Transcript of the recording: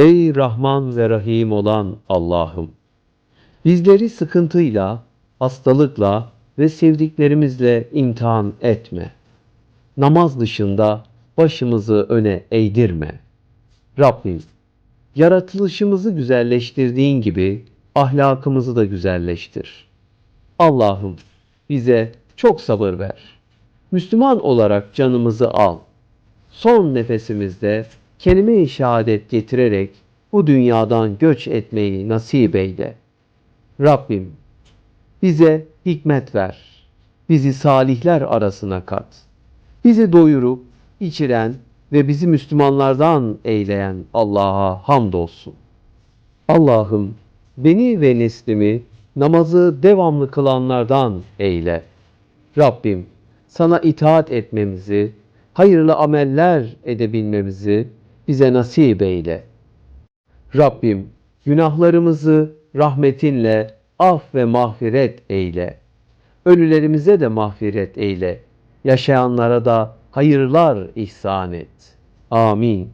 Ey Rahman ve Rahim olan Allah'ım! Bizleri sıkıntıyla, hastalıkla ve sevdiklerimizle imtihan etme. Namaz dışında başımızı öne eğdirme. Rabbim, yaratılışımızı güzelleştirdiğin gibi ahlakımızı da güzelleştir. Allah'ım bize çok sabır ver. Müslüman olarak canımızı al. Son nefesimizde kelime-i şehadet getirerek bu dünyadan göç etmeyi nasip eyle. Rabbim bize hikmet ver. Bizi salihler arasına kat. Bizi doyurup içiren ve bizi Müslümanlardan eyleyen Allah'a hamdolsun. Allah'ım beni ve neslimi namazı devamlı kılanlardan eyle. Rabbim sana itaat etmemizi, hayırlı ameller edebilmemizi bize nasip eyle. Rabbim günahlarımızı rahmetinle af ve mağfiret eyle. Ölülerimize de mağfiret eyle. Yaşayanlara da hayırlar ihsan et. Amin.